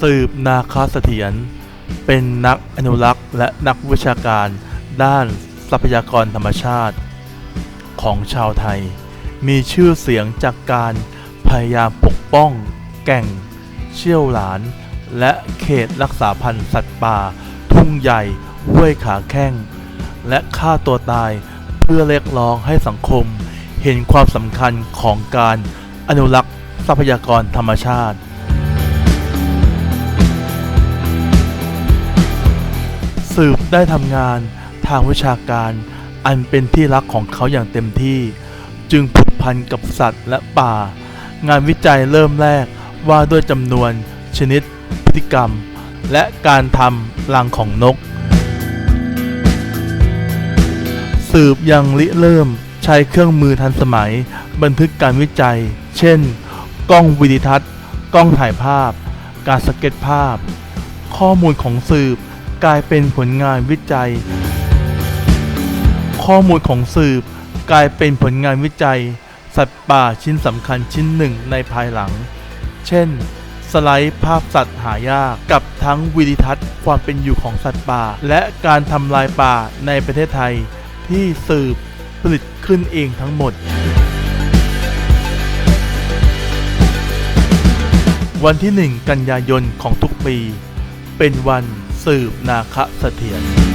สืบนาคาเสถียรเป็นนักอนุรักษ์และนักวิชาการด้านทรัพยากรธรรมชาติของชาวไทย มีชื่อเสียงจากการพยายามปกป้อง แก่ง เชี่ยวหลาน และเขตรักษาพันธุ์สัตว์ป่า ทุ่งใหญ่ห้วยขาแข้ง และฆ่าตัวตายเพื่อเรียกร้องให้สังคม เห็นความสำคัญของการอนุรักษ์ทรัพยากรธรรมชาติ สืบได้ทำงานทางวิชาการอันเป็นที่รักของเขาอย่างเต็มที่ จึงผูกพันกับสัตว์และป่า งานวิจัยเริ่มแรกว่าด้วยจำนวน ชนิด พฤติกรรม และการทำรังของนก สืบยังริเริ่มใช้เครื่องมือทันสมัย บันทึกการวิจัย เช่น กล้องวิดิทัศน์ กล้องถ่ายภาพ การสเก็ตภาพ ข้อมูลของสืบ กลายเป็นผลงานวิจัย ข้อมูลของสืบกลายเป็นผลงานวิจัย สัตว์ป่าชิ้นสำคัญชิ้นหนึ่งในภายหลัง เช่น สไลด์ภาพสัตว์หายากกับทั้งวิดิทัศน์ความเป็นอยู่ของสัตว์ป่า และการทำลายป่าในประเทศไทย ที่สืบผลิตขึ้นเองทั้งหมด วันที่ 1 กันยายนของทุกปี เป็นวัน สืบนาคเสถียร